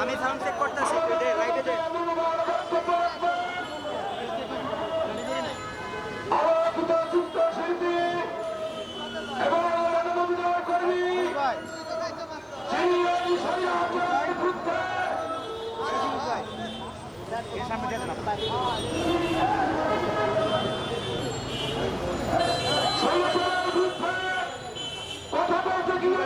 আমি sound check করতেছি লাইটে দে আলোকিত চিত্রশিল্পী এবং অভিনয় কর্মী যিনি এই শরীয়তের বিরুদ্ধে সামনে দিয়ে না শরীয়তের বিরুদ্ধে কথা বলতে গিয়ে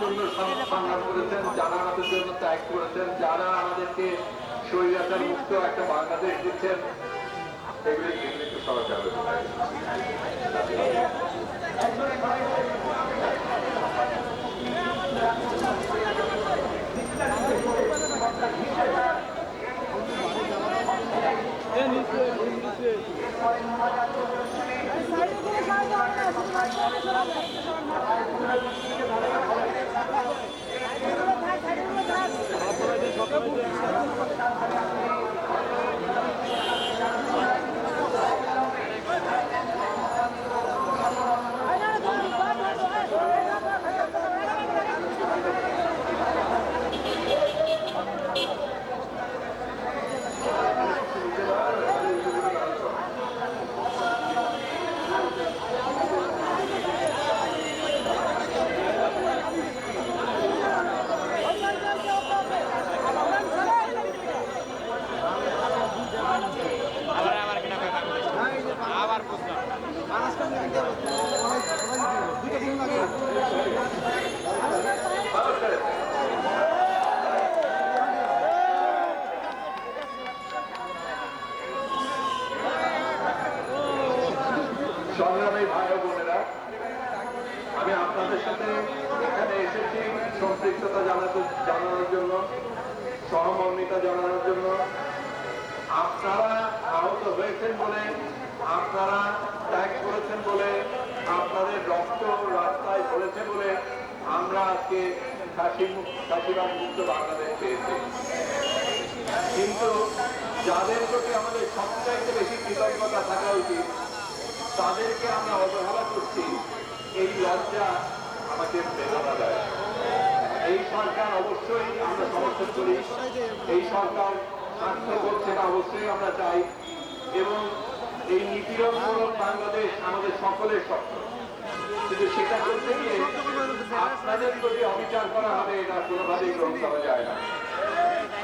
জন্য সংগ্রাম করেছেন, যারা আমাদের জন্য ত্যাগ করেছেন, যারা আমাদেরকে স্বৈরাচার মুক্ত একটা বাংলাদেশ দিচ্ছেন, এগুলি এগুলি একটু সহজে সকালে আবার সম্পৃক্ততা জানাতে জানানোর জন্য, সহমর্মিতা জানানোর জন্য আপনারা আহত হয়েছেন বলে, আপনারা ত্যাগ করেছেন বলে, আপনাদের রক্ত রাস্তায় পড়েছে বলে আমরা আজকে মুক্ত মুক্ত বাংলাদেশ পেয়েছি। কিন্তু যাদের প্রতি আমাদের সবচাইতে বেশি কৃতজ্ঞতা থাকা উচিত, তাদেরকে আমরা অবহেলা করছি। এই লজ্জা আমাকে বেদনা দেয়। এই সরকার অবশ্যই আমরা সমর্থন করি। এই সরকার স্বার্থ করছে না অবশ্যই আমরা চাই। এবং এই নীতিরমূলক বাংলাদেশ আমাদের সকলের স্বপ্ন। কিন্তু সেটা করতে গিয়ে আপনাদের প্রতি অবিচার করা হবে, এটা কোনোভাবেই গ্রহণ করা যায় না।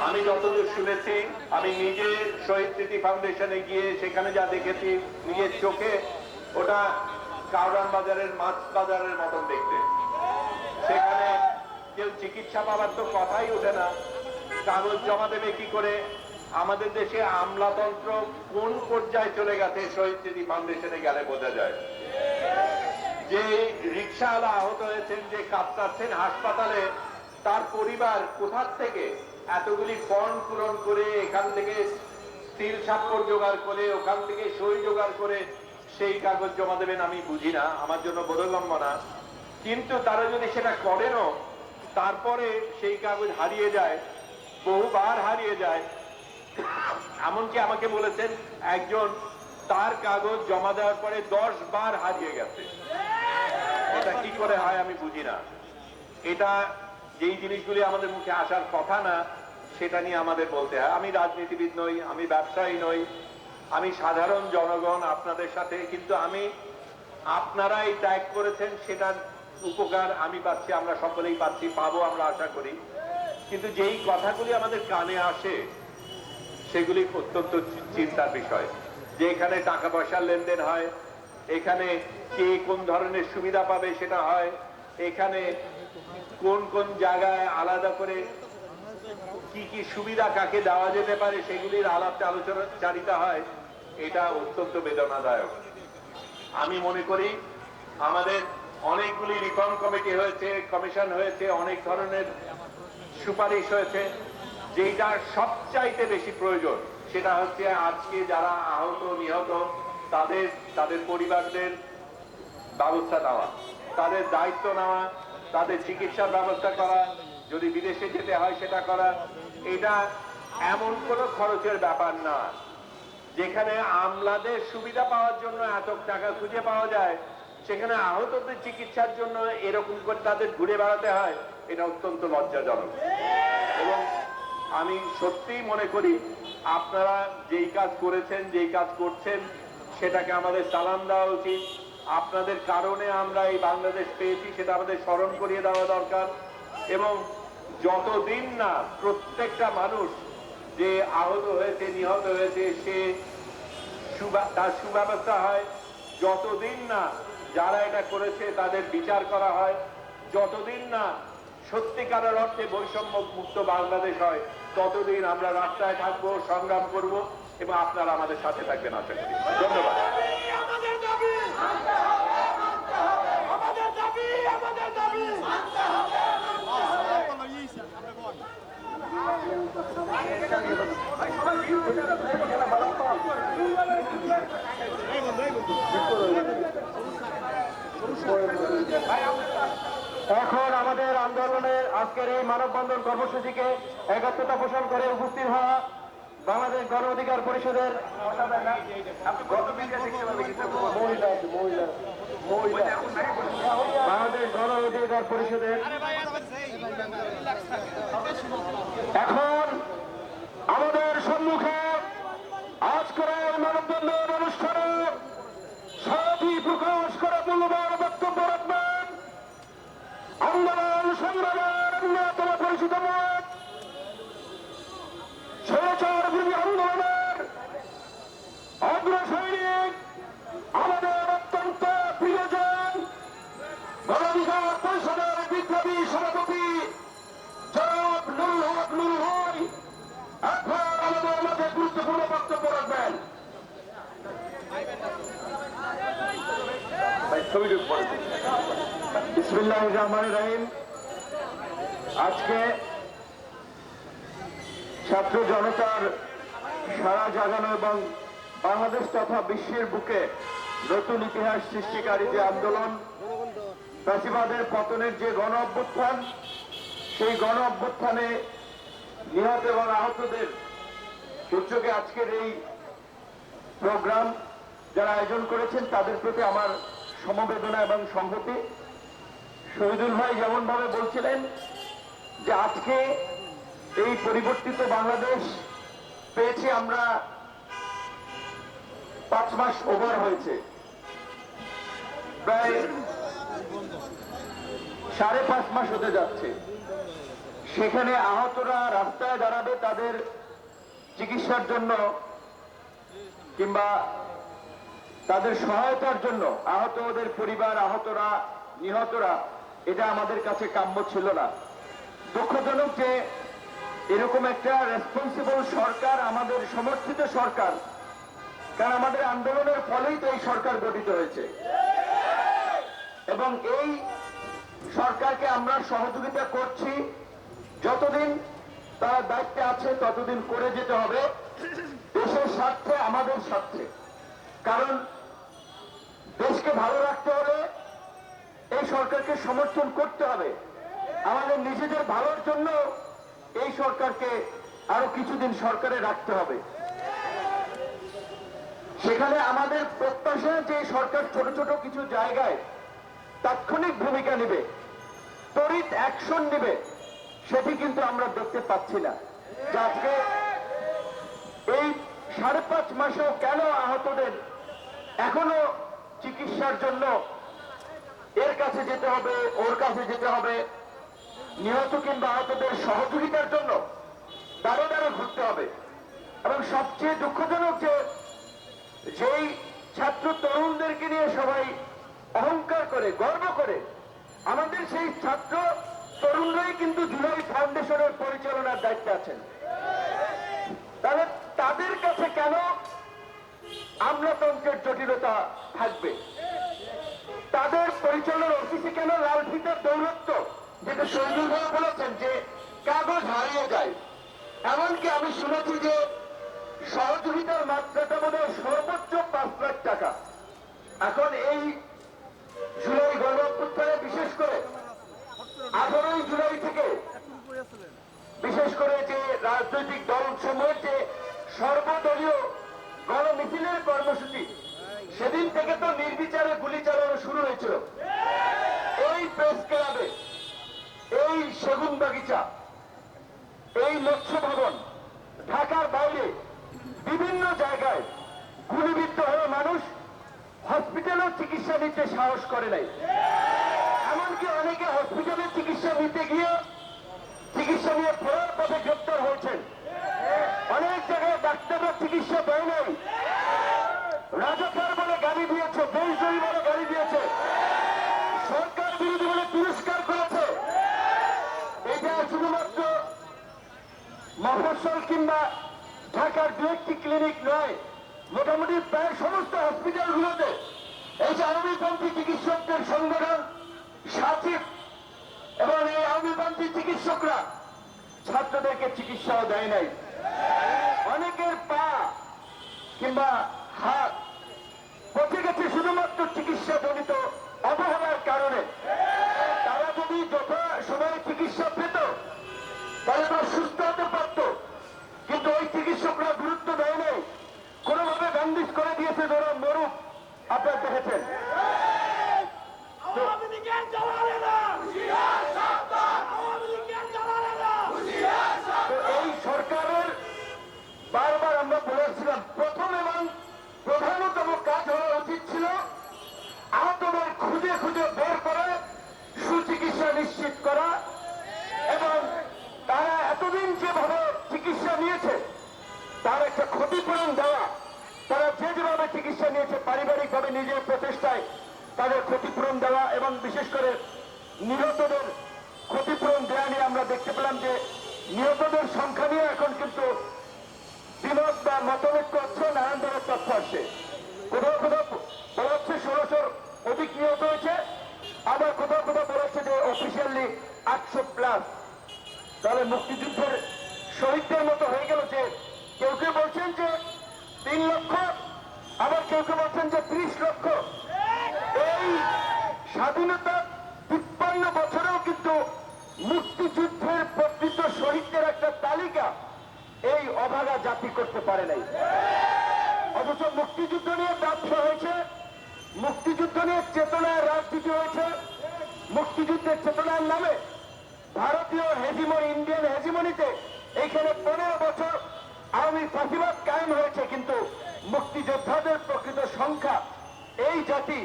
আমি যতদূর শুনেছি, আমি নিজে শহীদ স্মৃতি ফাউন্ডেশনে গিয়ে সেখানে যা দেখেছি, নিজের চোখে ওটা কাউরান বাজারের মাছ বাজারের মতন দেখতে। সেখানে কেউ চিকিৎসা পাওয়ার তো কথাই ওঠে না। কাগজ জমা দেবে কি করে? আমাদের দেশে আমলাতন্ত্র কোন পর্যায়ে চলে গেছে? শহীদ স্মৃতি ফাউন্ডেশনে গেলে বোঝা যায়। যে রিক্সাওয়ালা আহত হয়েছেন, যে কাঁপতাচ্ছেন হাসপাতালে, তার পরিবার কোথার থেকে এতগুলি ফর্ম পূরণ করে এখান থেকে স্টিল স্বাক্ষর জোগাড় করে, ওখান থেকে সই জোগাড় করে সেই কাগজ জমা দেবেন আমি বুঝি না, আমার জন্য বোধগম্য না। কিন্তু তারা যদি সেটা করেনও তারপরে সেই কাগজ হারিয়ে যায়, বহুবার হারিয়ে যায়। এমনকি আমাকে বলেছেন, একজন তার কাগজ জমা দেওয়ার পরে দশ বার হারিয়ে গেছে। এটা কি করে হয় আমি বুঝি না। এটা যেই জিনিসগুলি আমাদের মুখে আসার কথা না, সেটা নিয়ে আমাদের বলতে হয়। আমি রাজনীতিবিদ নই, আমি ব্যবসায়ী নই, আমি সাধারণ জনগণ আপনাদের সাথে, কিন্তু আমি, আপনারাই ত্যাগ করেছেন সেটার উপকার আমি পাচ্ছি, আমরা সকলেই পাচ্ছি, পাবো আমরা আশা করি। কিন্তু যেই কথাগুলি আমাদের কানে আসে, সেগুলি অত্যন্ত চিন্তার বিষয়। যে এখানে টাকা পয়সার লেনদেন হয়, এখানে কে কোন ধরনের সুবিধা পাবে সেটা হয়, এখানে কোন কোন জায়গায় আলাদা করে কি কি সুবিধা কাকে দেওয়া যেতে পারে সেগুলির আলাপ আলোচনা চালিতা হয়, এটা অত্যন্ত বেদনাদায়ক। আমি মনে করি আমাদের অনেকগুলি রিফর্ম কমিটি হয়েছে, কমিশন হয়েছে, অনেক ধরনের সুপারিশ হয়েছে। যেটা সবচাইতে বেশি প্রয়োজন, সেটা হচ্ছে আজকে যারা আহত, নিহত, তাদের তাদের পরিবারদের ব্যবস্থা নেওয়া, তাদের দায়িত্ব নেওয়া, তাদের চিকিৎসার ব্যবস্থা করা, যদি বিদেশে যেতে হয় সেটা করা। এটা এমন কোনো খরচের ব্যাপার না। যেখানে আমলাদের সুবিধা পাওয়ার জন্য এত টাকা খুঁজে পাওয়া যায় সেখানে আহতদের চিকিৎসার জন্য এরকম করে তাদের ঘুরে বেড়াতে হয়, এটা অত্যন্ত লজ্জাজনক। এবং আমি সত্যিই মনে করি, আপনারা যেই কাজ করেছেন, যেই কাজ করছেন, সেটাকে আমাদের সালাম দেওয়া উচিত। আপনাদের কারণে আমরা এই বাংলাদেশ পেয়েছি, সেটা আমাদের স্মরণ করিয়ে দেওয়া দরকার। এবং যতদিন না প্রত্যেকটা মানুষ যে আহত হয়েছে, নিহত হয়েছে, সে তার সুব্যবস্থা হয়, যতদিন না যারা এটা করেছে তাদের বিচার করা হয়। যতদিন না সত্যিকারের অর্থে বৈষম্য মুক্ত বাংলাদেশ হয় ততদিন আমরা রাস্তায় থাকব সংগ্রাম করব এবং আপনারা আমাদের সাথে থাকবেন আশা করি। ধন্যবাদ। আমাদের দাবি আমাদের দাবি আমাদের দাবি এখন আমাদের আন্দোলনের আজকের এই মানববন্ধন কর্মসূচিকে একাত্মতা পোষণ করে উপস্থিত হওয়া বাংলাদেশ গণ অধিকার পরিষদের বাংলাদেশ গণ অধিকার পরিষদের। এখন আমাদের সম্মুখে আজকের মানববন্ধন অনুষ্ঠানে মূল্যবান বক্তব্য রাখবেন। আন্দোলন সংগ্রামের অন্যতম পরিচিত মত স্বৈরাচার ছাত্র জনতার সারা জাগানো এবং বাংলাদেশ তথা বিশ্বের বুকে নতুন ইতিহাস সৃষ্টিকারী যে আন্দোলন, ফ্যাসিবাদের পতনের যে গণ অভ্যুত্থান, সেই গণ অভ্যুত্থানে নিহত এবং আহতদের সূচকে আজকের এই প্রোগ্রাম যারা আয়োজন করেছেন, তাদের প্রতি আমার সমবেদনা এবং সংহতি। শহীদুল ভাই যেমন ভাবে বলছিলেন যে আজকে এই পরিবর্তিত বাংলাদেশ পেয়েছি আমরা পাঁচ মাস ওভার হয়েছে। প্রায় সাড়ে পাঁচ মাস হতে যাচ্ছে। সেখানে আহতরা রাস্তায় দাঁড়াবে তাদের চিকিৎসার জন্য কিংবা তাদের সহায়তার জন্য আহত ওদের পরিবার, আহতরা, নিহতরা, এটা আমাদের কাছে কাম্য ছিল না। দুঃখজনক যে এরকম একটা রেসপন্সিবল সরকার, আমাদের সমর্থিত সরকার। কারণ আমাদের আন্দোলনের ফলেই তো এই সরকার গঠিত হয়েছে। এবং এই সরকারকে আমরা সহযোগিতা করছি। যতদিন তারা দায়িত্বে আছে, ততদিন করে যেতে হবে। দেশের স্বার্থে, আমাদের স্বার্থে। কারণ দেশকে ভালো রাখতে হলে এই সরকারকে সমর্থন করতে হবে। আমাদের নিজেদের ভালোর জন্য এই সরকারকে আরও কিছুদিন সরকারে রাখতে হবে। সেখানে আমাদের প্রত্যাশা যে সরকার ছোট ছোট কিছু জায়গায় তাৎক্ষণিক ভূমিকা নেবে তড়িৎ অ্যাকশন নেবে, সেটি কিন্তু আমরা দেখতে পাচ্ছি না। আজকে এই সাড়ে পাঁচ মাসেও কেন আহতদের এখনও চিকিৎসার জন্য এর কাছে যেতে হবে, ওর কাছে যেতে হবে নিহত কিংবা আহতদের সহযোগিতার জন্য দাঁড়ে দাঁড়ে ঘুরতে হবে। এবং সবচেয়ে দুঃখজনক যে, যেই ছাত্র তরুণদেরকে নিয়ে সবাই অহংকার করে, গর্ব করে, আমাদের সেই ছাত্র তরুণরাই কিন্তু জুলাই ফাউন্ডেশনের পরিচালনার দায়িত্বে আছেন। তাহলে তাদের কাছে কেন আমলাতন্ত্রের জটিলতা থাকবে? তাদের পরিচালনার অফিসে কেন লাল ফিতার দৌরত্ব যেটা শহীদুল ভাই বলেছেন যে কাগজ হারিয়ে যায়। এমনকি আমি শুনেছি যে সহযোগিতার মাত্রাটা হয় সর্বোচ্চ পাঁচ লাখ টাকা। এখন এই জুলাই গণ বিশেষ করে আঠারোই জুলাই থেকে বিশেষ করে যে রাজনৈতিক দল সমূহের যে সর্বদলীয় গণমিছিলের কর্মসূচি, সেদিন থেকে তো নির্বিচারে গুলি চালানো শুরু হয়েছিল। এই প্রেস ক্লাবে এই সেগুন বাগিচা, এই মৎস্য ভবন ঢাকার বাইরে বিভিন্ন জায়গায় গুলিবিদ্ধ হয়ে মানুষ হসপিটালেও চিকিৎসা নিতে সাহস করে নাই। এমনকি অনেকে হসপিটালে চিকিৎসা নিতে গিয়ে চিকিৎসা নিয়ে ফেরার পথে গ্রেপ্তার হয়েছেন। অনেক জায়গায় ডাক্তাররা চিকিৎসা দেয় নাই। রাজকার বলে গালি দিয়েছে দেশদ্রোহী বলে মফস্বল কিংবা ঢাকার দু একটি ক্লিনিক নয়, মোটামুটি প্রায় সমস্ত হসপিটালগুলোতে এই যে আরবিপন্থী চিকিৎসকদের সংগঠন সাচিব এবং এই আরবিপন্থী চিকিৎসকরা, ছাত্রদেরকে চিকিৎসাও দেয় নাই। অনেকের পা কিংবা হাত পচে গেছে শুধুমাত্র চিকিৎসা জনিত অবহেলার কারণে। তারা যদি যথা সময়ে চিকিৎসা পেত, তাহলে সুস্থ কিন্তু ওই চিকিৎসকরা গুরুত্ব দেয়নি। কোনোভাবে ব্যান্ডিজ করে দিয়েছে ধরো মরুক। আপনার দেখেছেন। তিন লক্ষ। আবার কেউ কেউ বলছেন যে ত্রিশ লক্ষ। এই স্বাধীনতা তিপ্পান্ন বছরেও কিন্তু মুক্তিযুদ্ধের প্রকৃত শহীদদের একটা তালিকা এই অভাগা জাতি করতে পারে নাই। অথচ মুক্তিযুদ্ধ নিয়ে ব্যবসা হয়েছে, মুক্তিযুদ্ধ নিয়ে চেতনায় রাজনীতি হয়েছে, মুক্তিযুদ্ধের চেতনার নামে ভারতীয় হেজিমনি, ইন্ডিয়ান হেজিমনিতে এইখানে পনেরো বছর আওয়ামী ফাঁসিবাদ কায়েম হয়েছে, কিন্তু মুক্তিযোদ্ধাদের প্রকৃত সংখ্যা এই জাতি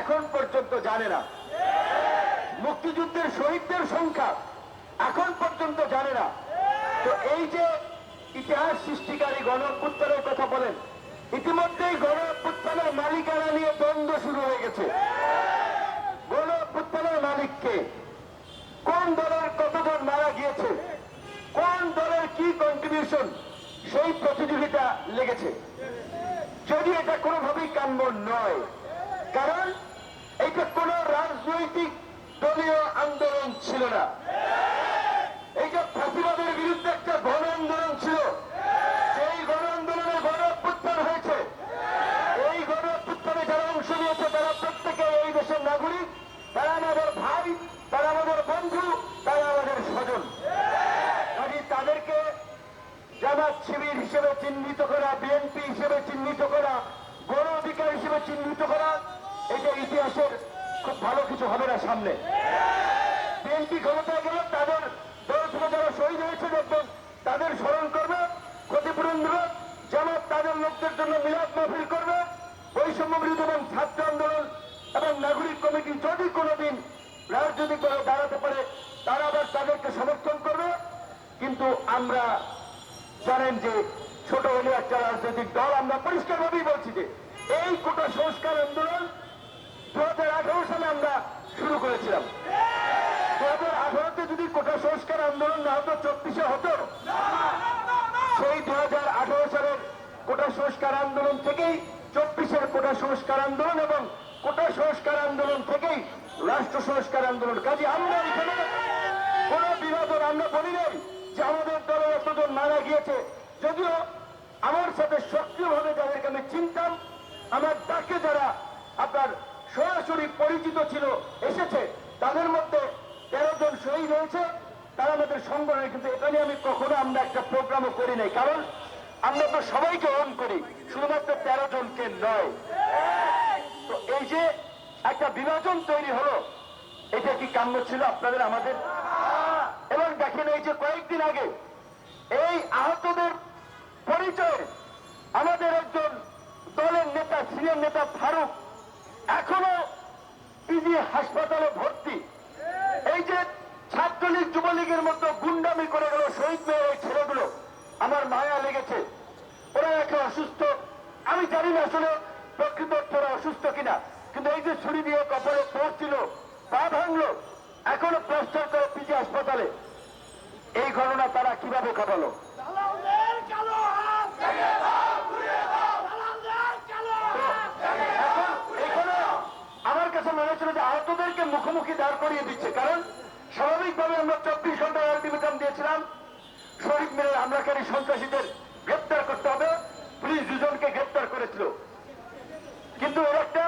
এখন পর্যন্ত জানে না। মুক্তিযুদ্ধের শহীদদের সংখ্যা এখন পর্যন্ত জানে না। তো এই যে ইতিহাস সৃষ্টিকারী গণ কথা বলেন, ইতিমধ্যেই গণ অভ্যুত্থানের মালিকানা নিয়ে দ্বন্দ্ব শুরু হয়ে গেছে। গণ মালিককে কোন দলের কতজন মারা গিয়েছে? কোন দলের কি কন্ট্রিবিউশন সেই প্রতিযোগিতা লেগেছে। যদি এটা কোনোভাবেই কাম্য নয়, কারণ এটা কোন রাজনৈতিক দলীয় আন্দোলন ছিল না। এইটা ফাঁসিবাদের বিরুদ্ধে একটা গণ আন্দোলন ছিল। সেই গণ আন্দোলনে গণ অভ্যুত্থান হয়েছে। এই গণ অভ্যুত্থানে যারা অংশ নিয়েছে, তারা প্রত্যেকে এই দেশের নাগরিক। তারা আমাদের ভাই, তারা আমাদের বন্ধু, তারা আমাদের স্বজন। জামাত শিবির হিসেবে চিহ্নিত করা, বিএনপি হিসেবে চিহ্নিত করা, গণ অধিকার হিসেবে চিহ্নিত করা, এটা ইতিহাসের খুব ভালো কিছু হবে না সামনে। বিএনপি ক্ষমতায় গেলে তাদের দল থেকে যারা শহীদ হয়েছে দেখবেন, তাদের স্মরণ করবে, ক্ষতিপূরণ দেবে, জামাত তাদের লোকদের জন্য মিলাদ মাহফিল করবে, বৈষম্য বিরোধী এবং ছাত্র আন্দোলন এবং নাগরিক কমিটি যদি কোনোদিন রাজনৈতিকভাবে দাঁড়াতে পারে, তারা আবার তাদেরকে সমর্থন করবে। কিন্তু আমরা জানেন যে ছোট হলে একটা রাজনৈতিক দল, আমরা পরিষ্কারভাবেই বলছি যে এই কোটা সংস্কার আন্দোলন দু হাজার আঠারো সালে আমরা শুরু করেছিলাম। দু হাজার আঠারোতে যদি কোটা সংস্কার আন্দোলন না হতো, চব্বিশে হতো। সেই দু হাজার আঠারো সালের কোটা সংস্কার আন্দোলন থেকেই, চব্বিশের কোটা সংস্কার আন্দোলন এবং কোটা সংস্কার আন্দোলন থেকেই, রাষ্ট্র সংস্কার আন্দোলন। কাজে আমরা এখানে কোন বিভাজন আমরা বলি নাই যে আমাদের দলে এতজন মারা গিয়েছে। যদিও আমার সাথে সক্রিয়ভাবে যাদেরকে আমি চিনতাম, আমার ডাকে যারা আপনার সরাসরি পরিচিত ছিল, এসেছে, তাদের মধ্যে তেরো জন শহীদ হয়েছে। তারা আমাদের সংগঠনে কিন্তু এটা নিয়ে আমি কখনো আমরা একটা প্রোগ্রামও করি নাই। কারণ আমরা তো সবাইকে অন করি, শুধুমাত্র তেরো জনকে নয়। তো এই যে একটা বিভাজন তৈরি হলো, এটা কি কাম্য ছিল আপনাদের, আমাদের? এবং দেখেন এই যে কয়েকদিন আগে এই আহতদের পরিচয় আমাদের একজন দলের নেতা, সিনিয়র নেতা ফারুক, এখনও পিজি হাসপাতালে ভর্তি। এই যে ছাত্রলীগ যুবলীগের মতো গুন্ডামি করে গেল শহীদ মেয়ে ওই ছেলেগুলো, আমার মায়া লেগেছে। ওরা এখন অসুস্থ, আমি জানি না আসলে প্রকৃত অসুস্থ কিনা, কিন্তু এই যে ছুরি দিয়ে কপালে পড়ছিল পা ভাঙলো এখনও প্লাস্টার করে পিজি হাসপাতালে। এই ঘটনা তারা কীভাবে ঘটালো আমার কাছে মনে হচ্ছিল যে আহতদেরকে মুখোমুখি দাঁড় করিয়ে দিচ্ছে কারণ স্বাভাবিকভাবে আমরা চব্বিশ ঘণ্টা আলটিমেটাম দিয়েছিলাম শহীদ মিলে হামলাকারী সন্ত্রাসীদের গ্রেপ্তার করতে হবে পুলিশ দুজনকে গ্রেপ্তার করেছিল। কিন্তু এর একটা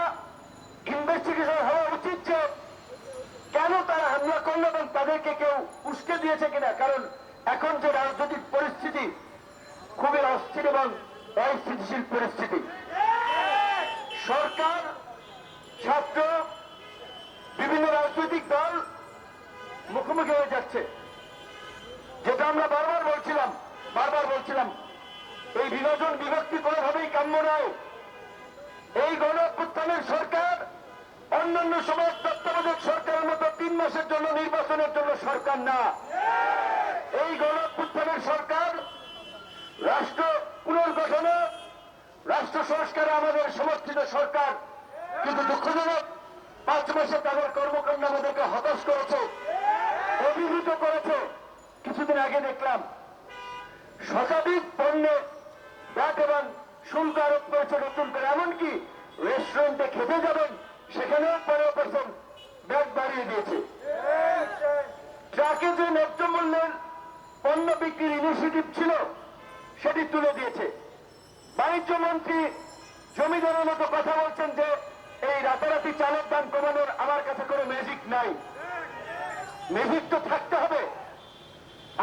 ইনভেস্টিগেশন হওয়া উচিত যে কেন তারা হামলা করল এবং তাদেরকে কেউ উস্কে দিয়েছে কিনা? কারণ এখন যে রাজনৈতিক পরিস্থিতি খুবই অস্থির এবং অস্থিতিশীল পরিস্থিতি। সরকার, ছাত্র, বিভিন্ন রাজনৈতিক দল মুখোমুখি হয়ে যাচ্ছে। যেটা আমরা বারবার বলছিলাম বারবার বলছিলাম, এই বিভাজন বিভক্তি কোনোভাবেই কাম্য নয়। এই গণ সরকার অন্যান্য সমাজ তত্ত্বাবধায়ক সরকারের মতো তিন মাসের জন্য নির্বাচনের জন্য সরকার না। এই গণ অভ্যুত্থানের সরকার, রাষ্ট্র পুনর্গঠনে, রাষ্ট্র সংস্কারে আমাদের সমর্থিত সরকার। কিন্তু দুঃখজনক, পাঁচ মাসে তাদের কর্মকাণ্ড আমাদেরকে হতাশ করেছে, অভিভূত করেছে। কিছুদিন আগে দেখলাম, শতাধিক পণ্যে ব্যাট এবং শুল্ক আরোপ করেছে নতুন করে। এমনকি রেস্টুরেন্টে খেতে যাবেন সেখানেও পনেরো পার্সেন্ট ব্যাট বাড়িয়ে দিয়েছে। ট্রাকে যে ন্যায্য মূল্যের পণ্য বিক্রির ইনিশিয়েটিভ ছিল, সেটি তুলে দিয়েছে। বাণিজ্য মন্ত্রী জমিদারের মতো কথা বলছেন যে, এই রাতারাতি চালের দাম কমানোর আমার কাছে কোনো ম্যাজিক নাই। ম্যাজিক তো থাকতে হবে।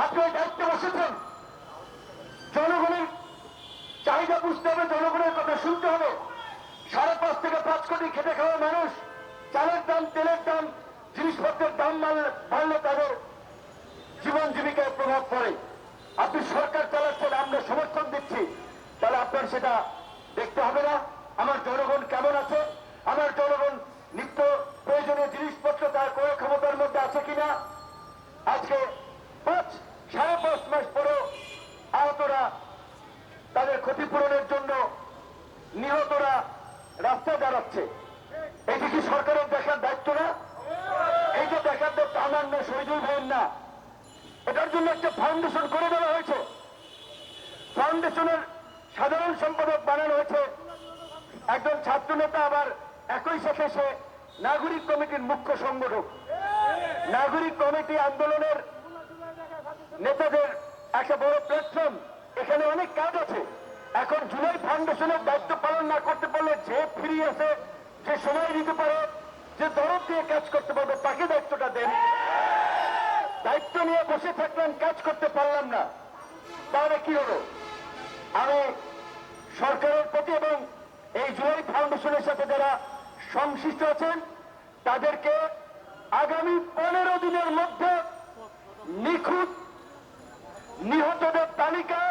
আপনি ওই দায়িত্বে বসেছেন। জনগণের চাহিদা বুঝতে হবে, জনগণের কথা শুনতে হবে। সাড়ে পাঁচ থেকে পাঁচ কোটি খেটে খাওয়া মানুষ, চালের দাম, তেলের দাম, জিনিসপত্রের দাম বাড়লে তাদের জীবন জীবিকায় প্রভাব পড়ে। আপনি সরকার চালাচ্ছেন, আমরা সমর্থন দিচ্ছি। তাহলে আপনার সেটা দেখতে হবে না। আমার জনগণ কেমন আছে? আমার জনগণ নিত্য প্রয়োজনীয় জিনিসপত্র তার ক্রয় ক্ষমতার মধ্যে আছে কিনা? আজকে পাঁচ, সাড়ে পাঁচ মাস পরেও আহতরা তাদের ক্ষতিপূরণের জন্য নিহতরা রাস্তায় দাঁড়াচ্ছে। এটি কি সরকারের দেখার দায়িত্ব না? এই যে দেখার দায়িত্ব আমার না, শহীদুল ভাইয়ের না। এটার জন্য একটা ফাউন্ডেশন করে দেওয়া হয়েছে। ফাউন্ডেশনের সাধারণ সম্পাদক বানানো হয়েছে। একজন ছাত্র নেতা আবার একই সাথে সে নাগরিক কমিটির মুখ্য সংগঠক। নাগরিক কমিটি আন্দোলনের নেতাদের একটা বড় প্ল্যাটফর্ম এখানে অনেক কাজ আছে। এখন জুলাই ফাউন্ডেশনের দায়িত্ব পালন না করতে পারলে যে ফ্রি আছে যে সময় দিতে পারে, যে দরদ দিয়ে কাজ করতে পারবে, তাকে দায়িত্বটা দেন। দায়িত্ব নিয়ে বসে থাকলাম কাজ করতে পারলাম না। তাহলে কি হলো? আমি সরকারের প্রতি এবং এই জুলাই ফাউন্ডেশনের সাথে যারা সংশ্লিষ্ট আছেন, তাদেরকে আগামী পনেরো দিনের মধ্যে নিখুঁত নিহতদের তালিকা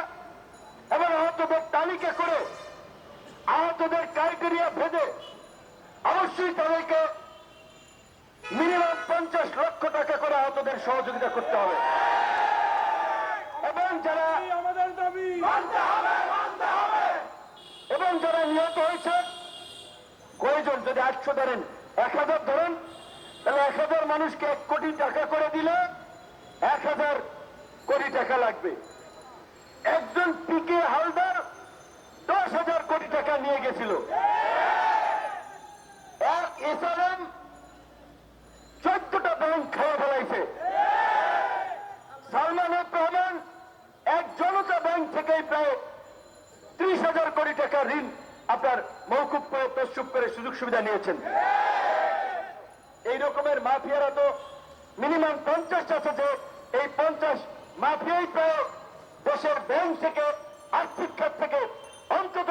এবং আহতদের তালিকা করে আহতদের ক্রাইটেরিয়া ভেদে অবশ্যই তাদেরকে মিনিমাম পঞ্চাশ লক্ষ টাকা করে আহতদের সহযোগিতা করতে হবে। এবং যারা আমাদের দাবি। এবং যারা নিহত হয়েছে কয়জন? যদি আটশো ধরেন এক হাজার ধরেন তাহলে এক হাজার মানুষকে এক কোটি টাকা করে দিলে এক হাজার কোটি টাকা লাগবে। একজন পিকে হালদার দশ হাজার কোটি টাকা নিয়ে গেছিল। চোদ্দটা ব্যাংক খাওয়া ফেলাইছে। সালমান রহমান এক জনতা ব্যাংক থেকেই প্রায় ত্রিশ হাজার কোটি টাকা ঋণ আপনার মৌকুব করে তসুপ করে সুযোগ সুবিধা নিয়েছেন। এই রকমের মাফিয়ারা তো মিনিমাম পঞ্চাশ আছে এই পঞ্চাশ মাফিয়াই প্রায় দেশের ব্যাংক থেকে, আর্থিক খাত থেকে অন্তত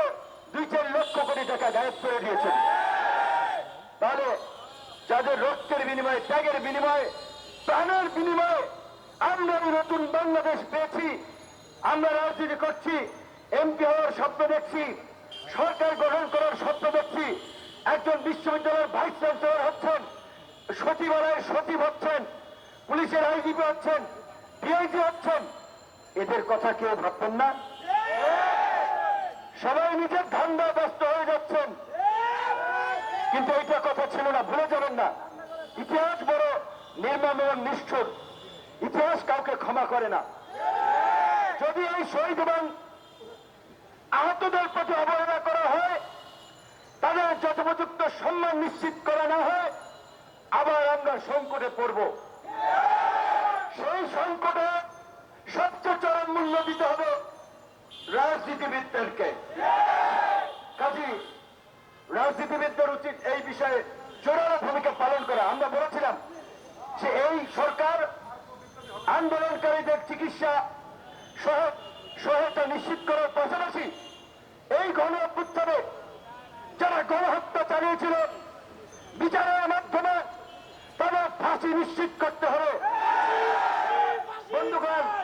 দুই চার লক্ষ কোটি টাকা গায়েব করে দিয়েছেন। তাহলে যাদের রক্তের বিনিময়ে, ত্যাগের বিনিময়ে, প্রাণের বিনিময়ে আমরা নতুন বাংলাদেশ পেয়েছি, আমরা রাজনীতি করছি, এমপি হওয়ার স্বপ্ন দেখছি, সরকার গঠন করার স্বপ্ন দেখছি, একজন বিশ্ববিদ্যালয়ের ভাইস চ্যান্সেলর হচ্ছেন, সচিবালয়ের সচিব হচ্ছেন, পুলিশের আইজিপি হচ্ছেন ডিআইজি হচ্ছেন এদের কথা কেউ ভাববেন না। সবাই নিজের ধান্দা ব্যস্ত হয়ে যাচ্ছেন। কিন্তু এইটা কথা ছিল না, ভুলে যাবেন না। ইতিহাস বড় নির্মম এবং নিষ্ঠুর। ইতিহাস কাউকে ক্ষমা করে না। যদি এই শহীদ এবং আহতদের প্রতি অবহেলা করা হয়, তাদের যথোপযুক্ত সম্মান নিশ্চিত করা না হয়, আবার আমরা সংকটে পড়ব। সেই সংকটে মূল্য দিতে হবে রাজনীতিবিদদেরকে। কাজী, রাজনীতিবিদদের উচিত এই বিষয়ে জোরালো ভূমিকা পালন করা। আমরা বলেছিলাম যে এই সরকার আন্দোলনকারীদের চিকিৎসা সহ- সহায়তা নিশ্চিত করার পাশাপাশি এই গণ অভ্যুত্থানে যারা গণহত্যা চালিয়েছিল, বিচারের মাধ্যমে তাদের ফাঁসি নিশ্চিত করতে হবে। বন্ধুগণ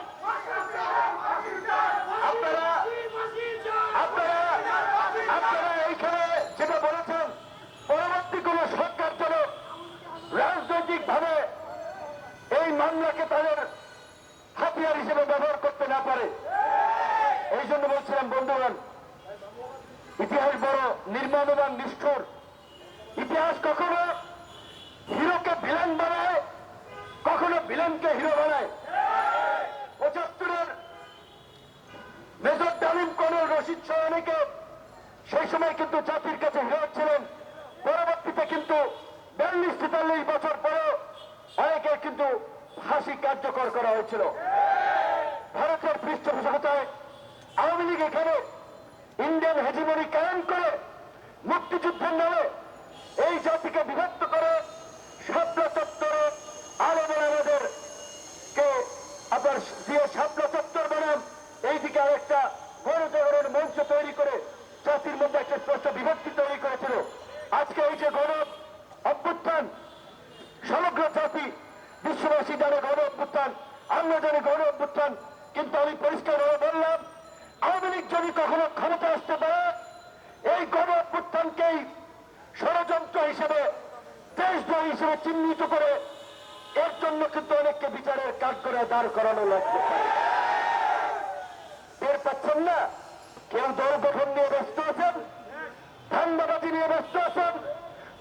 ব্যস্ত আছেন,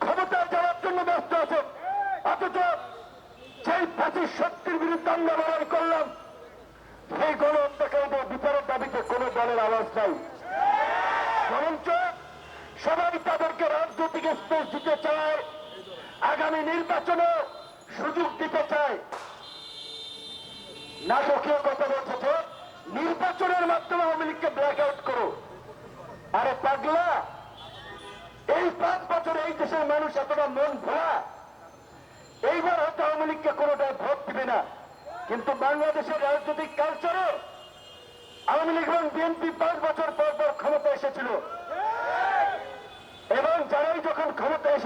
ক্ষমতায় যাওয়ার জন্য ব্যস্ত আছেন। অথচ সেই ফাঁসির শক্তির বিরুদ্ধে আমরা লড়াই করলাম, সেই গণ বিচারের দাবিতে কোনো দলের আওয়াজ নাই। বরঞ্চ সবাই তাদেরকে রাজনৈতিক স্পেস দিতে চায়, আগামী নির্বাচনে সুযোগ দিতে চায়। নাটকীয় কথা বলছে নির্বাচনের মাধ্যমে আওয়ামী লীগকে ব্ল্যাক আউট করো। আরে পাগলা! এই পাঁচ বছরে এই দেশের মানুষ এতটা মন ভোলা এইবার হয়তো আওয়ামী লীগকে কোনোটাই ভোট দিবে না। কিন্তু বাংলাদেশের রাজনৈতিক কালচারে আওয়ামী লীগ এবং বিএনপি পাঁচ বছর পর পর ক্ষমতা এসেছিল। এবং যারাই যখন ক্ষমতা এসেছে